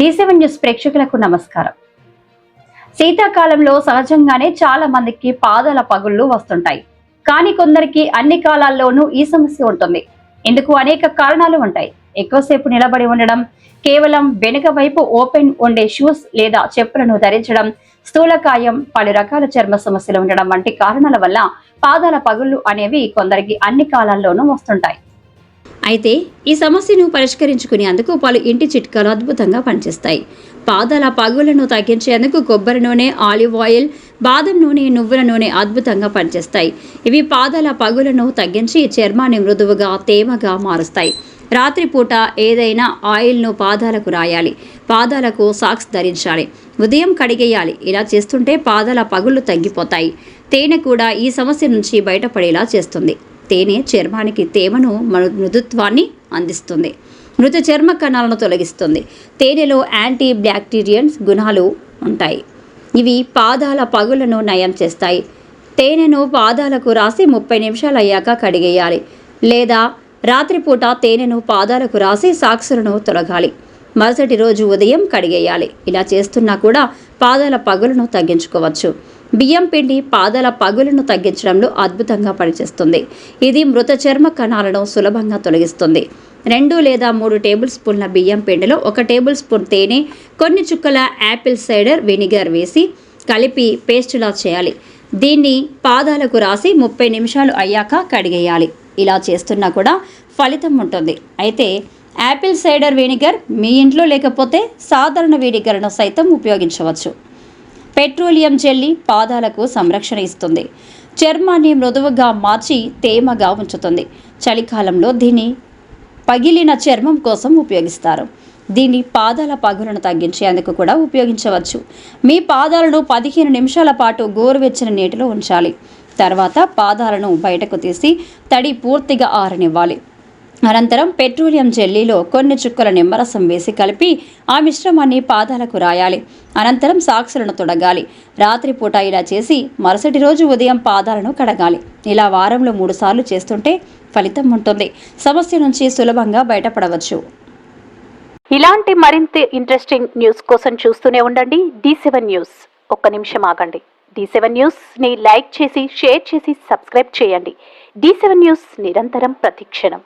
D seven news ప్రేక్షకులకు నమస్కారం. శీతాకాలంలో సహజంగానే చాలా మందికి పాదాల పగుళ్ళు వస్తుంటాయి. కానీ కొందరికి అన్ని కాలాల్లోనూ ఈ సమస్య ఉంటుంది. ఇందుకు అనేక కారణాలు ఉంటాయి. ఎక్కువసేపు నిలబడి ఉండడం కేవలం వెనుక వైపు ఓపెన్ ఉండే షూస్ లేదా చెప్పులను ధరించడం స్థూలకాయం పలు రకాల చర్మ సమస్యలు ఉండడం వంటి కారణాల వల్ల పాదాల పగుళ్ళు అనేవి కొందరికి అన్ని కాలాల్లోనూ వస్తుంటాయి. అయితే ఈ సమస్యను పరిష్కరించుకునేందుకు పలు ఇంటి చిట్కాలు అద్భుతంగా పనిచేస్తాయి. పాదాల పగులను తగ్గించేందుకు కొబ్బరి నూనె ఆలివ్ ఆయిల్ బాదం నూనె నువ్వుల నూనె అద్భుతంగా పనిచేస్తాయి. ఇవి పాదాల పగులను తగ్గించి చర్మాన్ని మృదువుగా తేమగా మారుస్తాయి. రాత్రిపూట ఏదైనా ఆయిల్ను పాదాలకు రాయాలి. పాదాలకు సాక్స్ ధరించాలి. ఉదయం కడిగేయాలి. ఇలా చేస్తుంటే పాదాల పగుళ్ళు తగ్గిపోతాయి. తేనె కూడా ఈ సమస్య నుంచి బయటపడేలా చేస్తుంది. తేనె చర్మానికి తేమను మృదుత్వాన్ని అందిస్తుంది. మృత చర్మ కణాలను తొలగిస్తుంది. తేనెలో యాంటీ బ్యాక్టీరియన్స్ గుణాలు ఉంటాయి. ఇవి పాదాల పగులను నయం చేస్తాయి. తేనెను పాదాలకు రాసి ముప్పై నిమిషాలు అయ్యాక కడిగేయాలి. లేదా రాత్రిపూట తేనెను పాదాలకు రాసి సాక్సులను తొలగాలి. మరుసటి రోజు ఉదయం కడిగేయాలి. ఇలా చేస్తున్నా కూడా పాదాల పగులను తగ్గించుకోవచ్చు. బియ్యం పిండి పాదాల పగులను తగ్గించడంలో అద్భుతంగా పనిచేస్తుంది. ఇది మృత చర్మ కణాలను సులభంగా తొలగిస్తుంది. రెండు లేదా మూడు టేబుల్ స్పూన్ల బియ్యం పిండిలో ఒక టేబుల్ స్పూన్ తేనె కొన్ని చుక్కల యాపిల్ సైడర్ వెనిగర్ వేసి కలిపి పేస్టులా చేయాలి. దీన్ని పాదాలకు రాసి ముప్పై నిమిషాలు అయ్యాక కడిగేయాలి. ఇలా చేస్తున్నా కూడా ఫలితం ఉంటుంది. అయితే యాపిల్ సైడర్ వెనిగర్ మీ ఇంట్లో లేకపోతే సాధారణ వెనిగర్ను సైతం ఉపయోగించవచ్చు. పెట్రోలియం జెల్లీ పాదాలకు సంరక్షణ ఇస్తుంది. చర్మాన్ని మృదువుగా మార్చి తేమగా ఉంచుతుంది. చలికాలంలో దీన్ని పగిలిన చర్మం కోసం ఉపయోగిస్తారు. దీన్ని పాదాల పగులను తగ్గించేందుకు కూడా ఉపయోగించవచ్చు. మీ పాదాలను పదిహేను నిమిషాల పాటు గోరువెచ్చని నీటిలో ఉంచాలి. తర్వాత పాదాలను బయటకు తీసి తడి పూర్తిగా ఆరనివ్వాలి. అనంతరం పెట్రోలియం జెల్లీలో కొన్ని చుక్కల నిమ్మరసం వేసి కలిపి ఆ మిశ్రమాన్ని పాదాలకు రాయాలి. అనంతరం సాక్సులను తొడగాలి. రాత్రిపూట ఇలా చేసి మరుసటి రోజు ఉదయం పాదాలను కడగాలి. ఇలా వారంలో మూడుసార్లు చేస్తుంటే ఫలితం ఉంటుంది. సమస్య నుంచి సులభంగా బయటపడవచ్చు. ఇలాంటి మరింత ఇంట్రెస్టింగ్ న్యూస్ కోసం చూస్తూనే ఉండండి. డి సెవెన్ న్యూస్ ఒక్క నిమిషం ఆగండి. డి సెవెన్ న్యూస్ని లైక్ చేసి షేర్ చేసి సబ్స్క్రైబ్ చేయండి. డి సెవెన్ న్యూస్ నిరంతరం ప్రతిక్షణం.